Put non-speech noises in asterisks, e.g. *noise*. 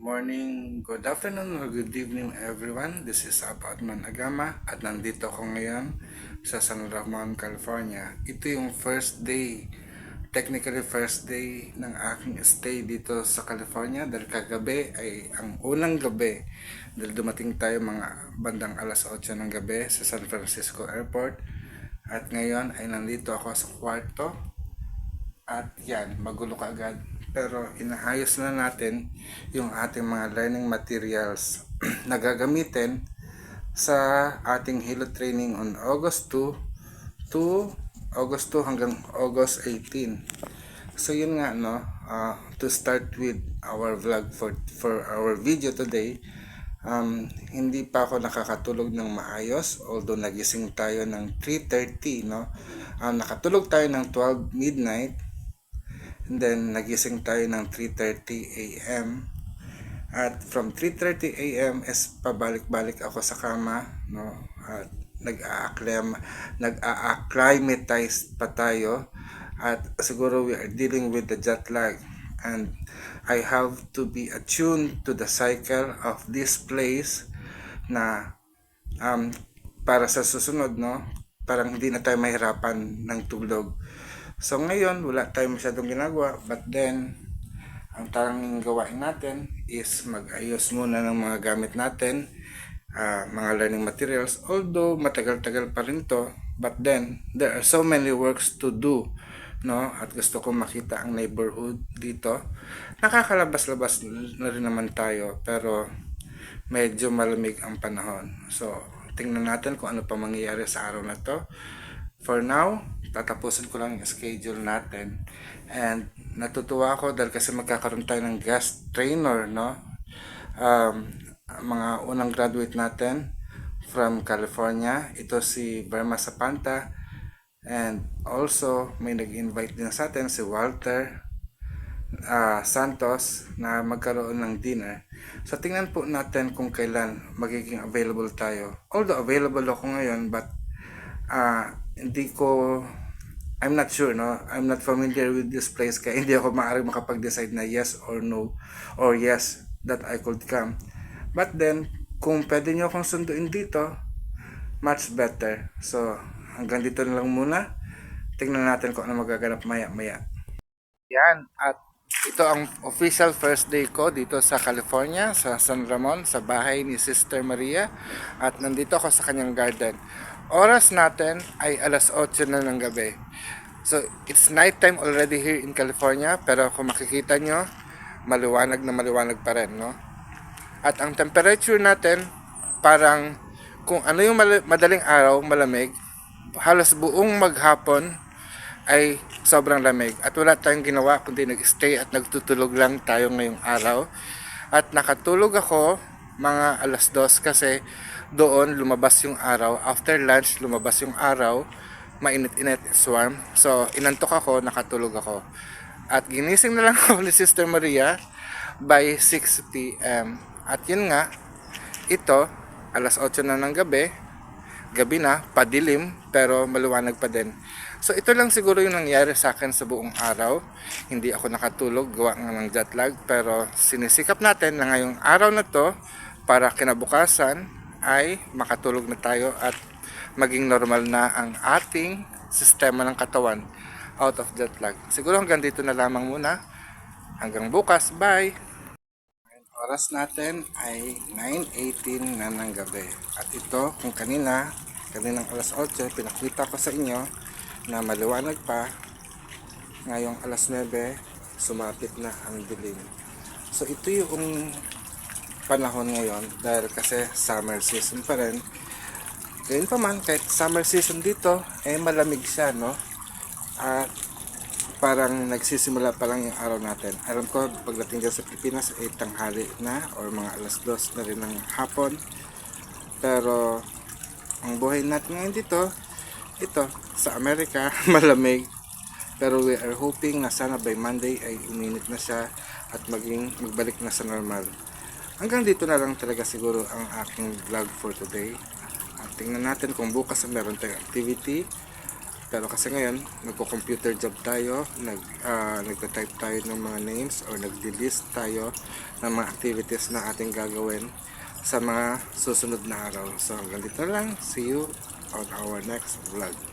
morning, good afternoon, or good evening everyone. This is Apadman Agama at nandito ako ngayon sa San Ramon, California. Ito yung first day, technically first day ng aking stay dito sa California dahil kagabi ay ang unang gabi dahil dumating tayo mga bandang alas 8 ng gabi sa San Francisco Airport at ngayon ay nandito ako sa kwarto at yan, magulo ka agad. Pero inaayos na natin yung ating mga learning materials *clears throat* na gagamitin sa ating Hilo training on August 2 to August 2 hanggang August 18. So yun nga no, uh, to start with our vlog for for our video today, um, hindi pa ako nakakatulog ng maayos although nagising tayo ng 3.30 no. Um, nakatulog tayo ng 12 midnight And then, nagising tayo ng 3.30 a.m. At from 3.30 a.m. is pabalik-balik ako sa kama, no? At nag-a-acclim, nag-a-acclimatize pa tayo. At siguro we are dealing with the jet lag. And I have to be attuned to the cycle of this place na um, para sa susunod, no? Parang hindi na tayo mahirapan ng tulog. So ngayon, wala tayong masyadong ginagawa. But then, ang tanging gawain natin is mag-ayos muna ng mga gamit natin, ah, mga learning materials. Although matagal-tagal pa rin to, but then, there are so many works to do. No? At gusto ko makita ang neighborhood dito. Nakakalabas-labas na rin naman tayo, pero medyo malamig ang panahon. So, tingnan natin kung ano pa mangyayari sa araw na to. For now, tatapusin ko lang yung schedule natin. And natutuwa ako dahil kasi magkakaroon tayo ng guest trainer, no? Um, mga unang graduate natin from California. Ito si Berma Sapanta. And also, may nag-invite din sa atin si Walter ah, Santos na magkaroon ng dinner. So, tingnan po natin kung kailan magiging available tayo. Although available ako ngayon, but ah, hindi ko I'm not sure, no? I'm not familiar with this place kaya hindi ako maaaring makapag-decide na yes or no or yes that I could come. But then, kung pwede nyo akong sunduin dito, much better. So, hanggang dito na lang muna. Tingnan natin kung ano magaganap maya-maya. Yan, at ito ang official first day ko dito sa California, sa San Ramon, sa bahay ni Sister Maria. At nandito ako sa kanyang garden. Oras natin ay alas 8 na ng gabi. So, it's nighttime already here in California, pero kung makikita nyo, maliwanag na maliwanag pa rin, no? At ang temperature natin, parang kung ano yung madaling araw, malamig, halos buong maghapon ay sobrang lamig. At wala tayong ginawa kundi nag-stay at nagtutulog lang tayo ngayong araw. At nakatulog ako mga alas dos kasi doon lumabas yung araw. After lunch, lumabas yung araw. Mainit-init, it's warm. So, inantok ako, nakatulog ako. At ginising na lang *laughs* ako ni Sister Maria by 6 p.m. At yun nga, ito, alas 8 na ng gabi, gabi na, padilim, pero maliwanag pa din. So ito lang siguro yung nangyari sa akin sa buong araw. Hindi ako nakatulog, gawa nga ng jet lag, pero sinisikap natin na ngayong araw na to, para kinabukasan ay makatulog na tayo at maging normal na ang ating sistema ng katawan out of jet lag. Siguro hanggang dito na lamang muna. Hanggang bukas. Bye! Oras natin ay 9.18 na ng gabi. At ito, kung kanina, kaninang alas 8, pinakita ko sa inyo na maliwanag pa. Ngayong alas 9, sumapit na ang dilim. So ito yung panahon ngayon dahil kasi summer season pa rin. Gayun pa man, kahit summer season dito, eh malamig siya, no? At parang nagsisimula pa lang yung araw natin. Alam ko, pagdating dyan sa Pilipinas, ay tanghali na or mga alas dos na rin ng hapon. Pero, ang buhay natin ngayon dito, ito, sa Amerika, *laughs* malamig. Pero we are hoping na sana by Monday ay uminit na siya at maging magbalik na sa normal. Hanggang dito na lang talaga siguro ang aking vlog for today. At tingnan natin kung bukas meron tayong activity Pero kasi ngayon, nagko-computer job tayo, nag, uh, nagta-type tayo ng mga names or nag-list tayo ng mga activities na ating gagawin sa mga susunod na araw. So, ganito lang. See you on our next vlog.